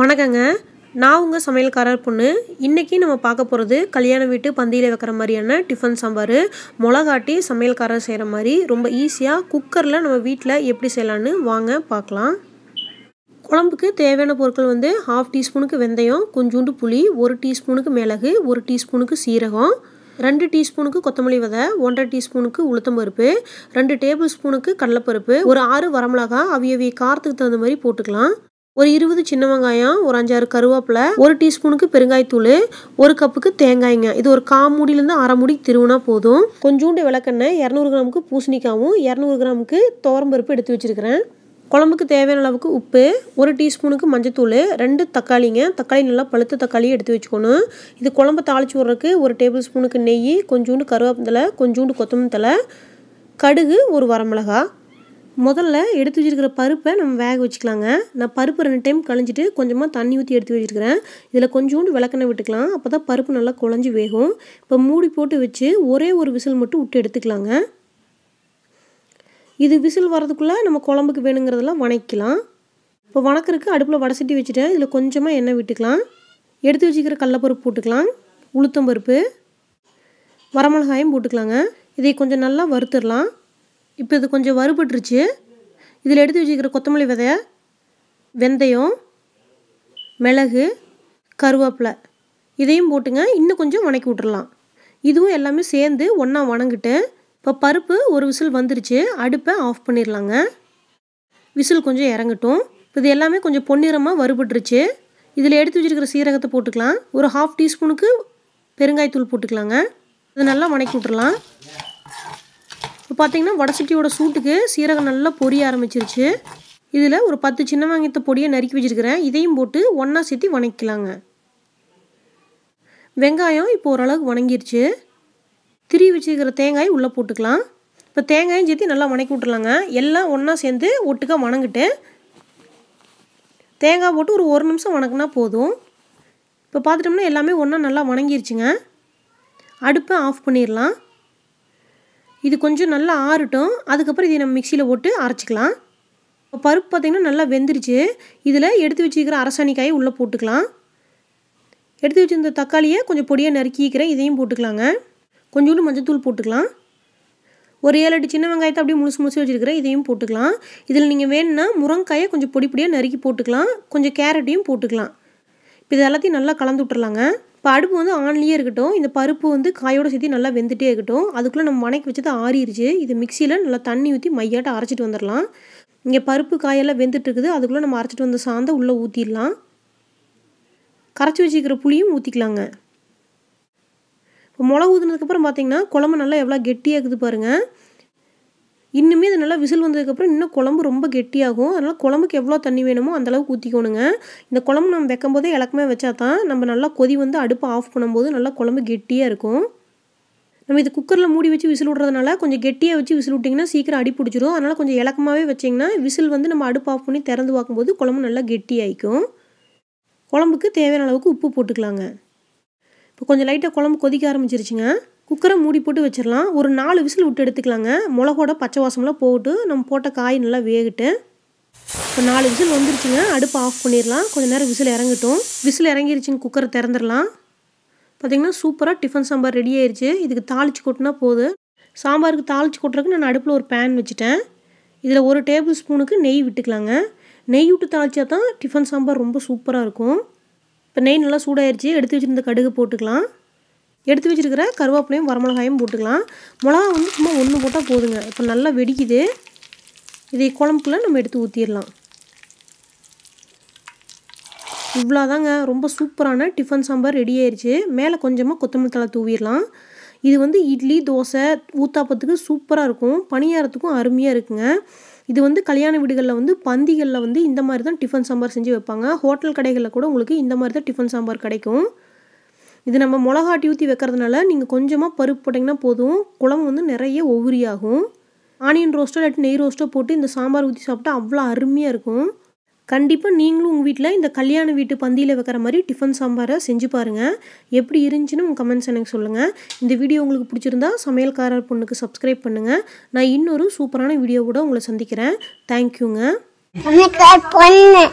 வணக்கங்க. நான் உங்கள் சமையல்காரர் பொண்ணு. இன்றைக்கி நம்ம பார்க்க போகிறது கல்யாண வீட்டு பந்தியில் வைக்கிற மாதிரியான டிஃபன் சாம்பார். மிளகாட்டி சமையல்காரர் செய்கிற மாதிரி ரொம்ப ஈஸியாக குக்கரில் நம்ம வீட்டில் எப்படி செய்யலான்னு வாங்க பார்க்கலாம். குழம்புக்கு தேவையான பொருட்கள் வந்து ஹாஃப் டீஸ்பூனுக்கு வெந்தயம் கொஞ்சோண்டு புளி ஒரு டீஸ்பூனுக்கு மிளகு ஒரு டீஸ்பூனுக்கு சீரகம் ரெண்டு டீஸ்பூனுக்கு கொத்தமல்லி விதை ஒன்றரை டீஸ்பூனுக்கு உளுத்தம்பருப்பு ரெண்டு டேபிள் ஸ்பூனுக்கு கடலைப்பருப்பு ஒரு ஆறு வரமிளகா அவிய அவிய காரத்துக்கு தகுந்த மாதிரி போட்டுக்கலாம். ஒரு இருபது சின்ன வெங்காயம் ஒரு அஞ்சாறு கருவேப்பிலை ஒரு டீஸ்பூனுக்கு பெருங்காயத்தூள் ஒரு கப்புக்கு தேங்காய்ங்க. இது ஒரு காமூடியிலேருந்து அரை மூடி திருவுனா போதும். கொஞ்சோண்டு விளக்கெண்ணெய் இரநூறு கிராமுக்கு பூசணிக்காவும் இரநூறு கிராமுக்கு துவரம்பருப்பு எடுத்து வச்சுருக்கிறேன். குழம்புக்கு தேவையான அளவுக்கு உப்பு ஒரு டீஸ்பூனுக்கு மஞ்சத்தூள் ரெண்டு தக்காளிங்க. தக்காளி நல்லா பழுத்த தக்காளி எடுத்து வச்சுக்கணும். இது குழம்பு தாளிச்சு விட்றதுக்கு ஒரு டேபிள் ஸ்பூனுக்கு நெய் கொஞ்சோண்டு கருவேப்பிலை கொஞ்சோண்டு கொத்தமல்லி தலை கடுகு ஒரு வரமிளகாய். முதல்ல எடுத்து வச்சிருக்கிற பருப்பை நம்ம வேக வச்சுக்கலாங்க. நான் பருப்பு ரெண்டு டைம் கழிஞ்சிட்டு கொஞ்சமாக தண்ணி ஊற்றி எடுத்து வச்சுருக்கிறேன். இதில் கொஞ்சோண்டு விளக்கெண்ணெய் விட்டுக்கலாம். அப்போ தான் பருப்பு நல்லா குழஞ்சி வேகும். இப்போ மூடி போட்டு வச்சு ஒரே ஒரு விசில் மட்டும் விட்டு எடுத்துக்கலாங்க. இது விசில் வரதுக்குள்ளே நம்ம குழம்புக்கு வேணுங்கிறதெல்லாம் வணக்கிக்கலாம். இப்போ வணக்கிறதுக்கு அடுப்பில் வடசட்டி வச்சுட்டேன் இதில் கொஞ்சமாக எண்ணெய் விட்டுக்கலாம். எடுத்து வச்சுக்கிற கடலப்பருப்பு போட்டுக்கலாம். உளுத்தம்பருப்பு வரமிளகாயும் போட்டுக்கலாங்க. இதை கொஞ்சம் நல்லா வறுத்துடலாம். இப்போ இது கொஞ்சம் வறுபட்டுருச்சு. இதில் எடுத்து வச்சுக்கிற கொத்தமல்லி விதைய வெந்தயம் மிளகு கருவேப்பிலை இதையும் போட்டுங்க. இன்னும் கொஞ்சம் வணக்கி விட்டுறலாம். இதுவும் எல்லாமே சேர்ந்து ஒன்றா வணங்கிட்டு இப்போ பருப்பு ஒரு விசில் வந்துருச்சு. அடுப்பை ஆஃப் பண்ணிடலாங்க விசில் கொஞ்சம் இறங்கட்டும். இப்போ இது எல்லாமே கொஞ்சம் பொன்னிறமாக வறுபட்டுருச்சு. இதில் எடுத்து வச்சுருக்கிற சீரகத்தை போட்டுக்கலாம். ஒரு ஹாஃப் டீஸ்பூனுக்கு பெருங்காயத்தூள் போட்டுக்கலாங்க. இது நல்லா வணக்கி விட்டுறலாம். இப்போ பார்த்தீங்கன்னா வடசட்டியோட சூட்டுக்கு சீரகம் நல்லா பொரிய ஆரம்பிச்சிருச்சு. இதில் ஒரு பத்து சின்ன வாங்கித்த பொடியை நறுக்கி வச்சுருக்கிறேன். இதையும் போட்டு ஒன்றா சேர்த்து வணக்கிக்கலாங்க. வெங்காயம் இப்போ ஓரளவுக்கு வணங்கிருச்சு. திரி வச்சுருக்கிற தேங்காய் உள்ளே போட்டுக்கலாம். இப்போ தேங்காயும் சேர்த்து நல்லா வணக்கி விட்டுலாங்க எல்லாம் ஒன்றா சேர்ந்து ஒட்டுக்கா வணங்கிட்டு தேங்காய் போட்டு ஒரு ஒரு நிமிஷம் வணக்கினா போதும். இப்போ பார்த்துட்டோம்னா எல்லாமே ஒன்றா நல்லா வணங்கிருச்சுங்க. அடுப்பை ஆஃப் பண்ணிடலாம். இது கொஞ்சம் நல்லா ஆறட்டும். அதுக்கப்புறம் இதை நம்ம மிக்சியில் போட்டு அரைச்சிக்கலாம். இப்போ பருப்பு பார்த்திங்கன்னா நல்லா வெந்துருச்சு. இதில் எடுத்து வச்சுக்கிற அரசாணிக்காயை உள்ளே போட்டுக்கலாம். எடுத்து வச்சுருந்த தக்காளியை கொஞ்சம் பொடியாக நறுக்கிக்கிறேன். இதையும் போட்டுக்கலாங்க. கொஞ்சோண்டு மஞ்சத்தூள் போட்டுக்கலாம். ஒரு ஏழு எட்டு சின்ன வெங்காயத்தை அப்படியே முழுசு முழுசு வச்சுருக்கிறேன். இதையும் போட்டுக்கலாம். இதில் நீங்கள் வேணும்னா முருங்காயை கொஞ்சம் பொடி பொடியாக நறுக்கி போட்டுக்கலாம். கொஞ்சம் கேரட்டையும் போட்டுக்கலாம். இப்போ இது எல்லாத்தையும் நல்லா கலந்து விட்டுறலாங்க. இப்போ அடுப்பு வந்து ஆன்லேயே இருக்கட்டும். இந்த பருப்பு வந்து காயோட சேர்த்து நல்லா வெந்துட்டே இருக்கட்டும். அதுக்குள்ளே நம்ம வணக்கி வச்சது ஆறிடுச்சு இது மிக்சியில் நல்லா தண்ணி ஊற்றி மையாட்ட அரைச்சிட்டு வந்துடலாம் இங்கே பருப்பு காயெல்லாம் வெந்துட்டு இருக்குது அதுக்குள்ளே நம்ம அரைச்சிட்டு வந்த சாந்தை உள்ளே ஊற்றிடலாம் கரைச்சி வச்சுக்கிற புளியும் ஊற்றிக்கலாங்க இப்போ மிளகு ஊற்றினதுக்கப்புறம் பார்த்தீங்கன்னா குழம்பு நல்லா எவ்வளோ கெட்டியாக இருக்குது பாருங்கள் இன்னுமே இது நல்லா விசில் வந்ததுக்கப்புறம் இன்னும் குழம்பு ரொம்ப கெட்டியாகும். அதனால் குழம்புக்கு எவ்வளோ தண்ணி வேணுமோ அந்தளவுக்கு ஊற்றிக்கணுங்க இந்த குழம்பு நம்ம வைக்கும் போதே இலக்கமே வச்சா தான் நம்ம நல்லா கொதி வந்து அடுப்பை ஆஃப் பண்ணும்போது நல்லா குழம்பு கெட்டியாக இருக்கும். நம்ம இது குக்கரில் மூடி வச்சு விசில் விட்றதுனால கொஞ்சம் கெட்டியாக வச்சு விசில் விட்டிங்கன்னா சீக்கிரம் அடி பிடிச்சிரும். அதனால் கொஞ்சம் இலக்கமாகவே வச்சிங்கன்னா விசில் வந்து நம்ம அடுப்பு ஆஃப் பண்ணி திறந்து பார்க்கும்போது குழம்பு நல்லா கெட்டியாயிக்கும். குழம்புக்கு தேவையான அளவுக்கு உப்பு போட்டுக்கலாங்க. இப்போ கொஞ்சம் லைட்டாக குழம்பு கொதிக்க ஆரம்பிச்சிருச்சுங்க. குக்கரை மூடி போட்டு வச்சிடலாம். ஒரு நாலு விசில் விட்டு எடுத்துக்கலாங்க. மிளகோட பச்சை வாசம்லாம் போட்டு நம்ம போட்ட காய் நல்லா வேகிட்டு. இப்போ நாலு விசில் வந்துருச்சுங்க. அடுப்பு ஆஃப் பண்ணிடலாம். கொஞ்சம் நேரம் விசில் இறங்கட்டும். விசில் இறங்கிருச்சுங்க. குக்கரை திறந்துடலாம். பார்த்திங்கன்னா சூப்பராக டிஃபன் சாம்பார் ரெடி ஆயிடுச்சு இதுக்கு தாளிச்சு கொட்டினா போதும். சாம்பாருக்கு தாளிச்சு கொட்டுறதுக்கு நான் அடுப்பில் ஒரு பேன் வச்சுட்டேன். இதில் ஒரு டேபிள் ஸ்பூனுக்கு நெய் விட்டுக்கலாங்க. நெய் விட்டு தாளிச்சா தான் டிஃபன் சாம்பார் ரொம்ப சூப்பராக இருக்கும். இப்போ நெய் நல்லா சூடாயிருச்சு. எடுத்து வச்சுருந்த கடுகு போட்டுக்கலாம். எடுத்து வச்சுருக்கிற கருவேப்பிலையும் வரமிளகாயும் போட்டுக்கலாம். மிளகா வந்து சும்மா ஒன்று போட்டால் போதுங்க. இப்போ நல்லா வெடிக்குது. இதை குழம்புக்குள்ள நம்ம எடுத்து ஊற்றிடலாம் இவ்வளோதாங்க ரொம்ப சூப்பரான டிஃபன் சாம்பார் ரெடி ஆயிடுச்சு மேலே கொஞ்சமாக கொத்தமல்லி தலை தூவிடலாம். இது வந்து இட்லி தோசை ஊத்தாப்பத்துக்கு சூப்பராக இருக்கும். பணியாரத்துக்கும் அருமையாக இருக்குங்க. இது வந்து கல்யாண வீடுகளில் வந்து பந்திகளில் வந்து இந்த மாதிரி தான் டிஃபன் சாம்பார் செஞ்சு வைப்பாங்க. ஹோட்டல் கடைகளில் கூட உங்களுக்கு இந்த மாதிரி தான் டிஃபன் சாம்பார் கிடைக்கும். இது நம்ம மிளகாட்டி ஊற்றி வைக்கிறதுனால நீங்கள் கொஞ்சமாக பருப்பு போட்டிங்கன்னா போதும். குழம்பு வந்து நிறைய ஒவ்வொரியாகும். ஆனியன் ரோஸ்ட்டோ இல்லாட்டி நெய் ரோஸ்ட்டோ போட்டு இந்த சாம்பார் ஊற்றி சாப்பிட்டா அவ்வளோ அருமையாக இருக்கும். கண்டிப்பாக நீங்களும் உங்கள் வீட்டில் இந்த கல்யாண வீட்டு பந்தியில் வைக்கிற மாதிரி டிஃபன் சாம்பாரை செஞ்சு பாருங்கள் எப்படி இருந்துச்சுன்னு உங்கள் கமெண்ட்ஸ் எனக்கு சொல்லுங்கள் இந்த வீடியோ உங்களுக்கு பிடிச்சிருந்தா சமையல்காரர் பொண்ணுக்கு சப்ஸ்கிரைப் பண்ணுங்கள் நான் இன்னொரு சூப்பரான வீடியோவோட உங்களை சந்திக்கிறேன். தேங்க்யூங்க பொண்ணு?